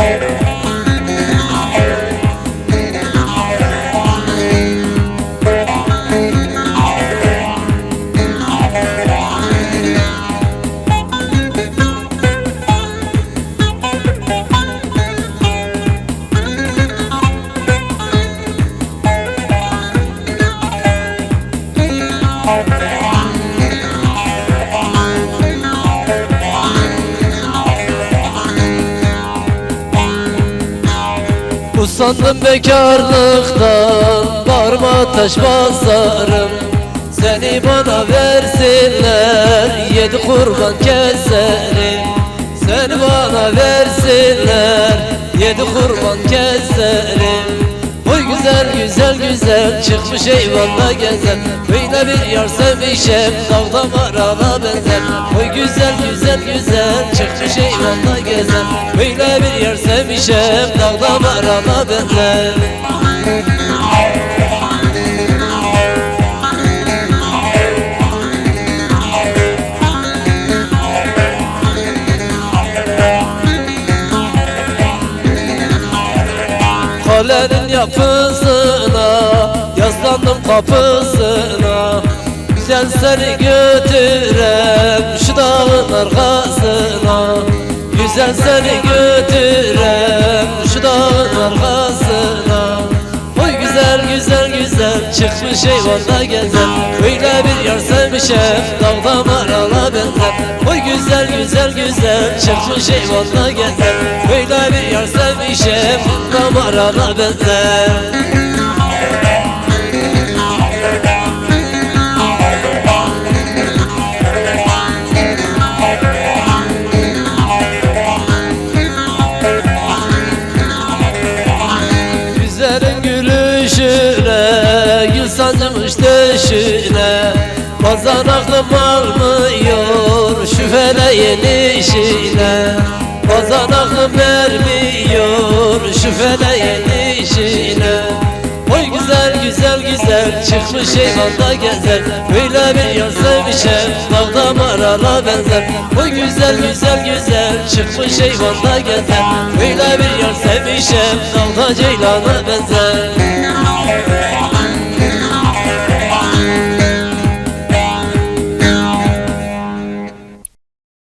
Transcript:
Hey. Usandım bekarlıktan Bağırma taş basarım Seni bana versinler Yedi kurban keserim. Seni bana versinler Yedi kurban güzel güzel Çıkmış eyvallah gezer Böyle bir yar sevmişim Dağda marana benzer. Oy güzel güzel güzel Çıkmış eyvallah gezer Böyle bir yar sevmişim Dağda marana benzer. Kalenin Yaslandım kapısına Güzel seni götürem Şu dağın arkasına. Güzel seni götürem Şu dağın arkasına. Oy güzel güzel güzel Çıkmış eyvanda gezer Öyle bir yar sevmişem Dağda marala benzer. Oy güzel güzel güzel Çıkmış eyvanda gezer Öyle bir yar sevmişem Dağda marala benzer sancmış döşüne. Pazar aklım almıyor Şu feleğin işine Pazar aklım vermiyor Şu feleğin işine Oy güzel güzel güzel Çıkmış eyvanda gezer. Böyle bir yar sevmişem Dağda marala benzer. Oy güzel güzel güzel Çıkmış eyvanda gezer. Böyle bir yar sevmişem Dağda ceylana benzer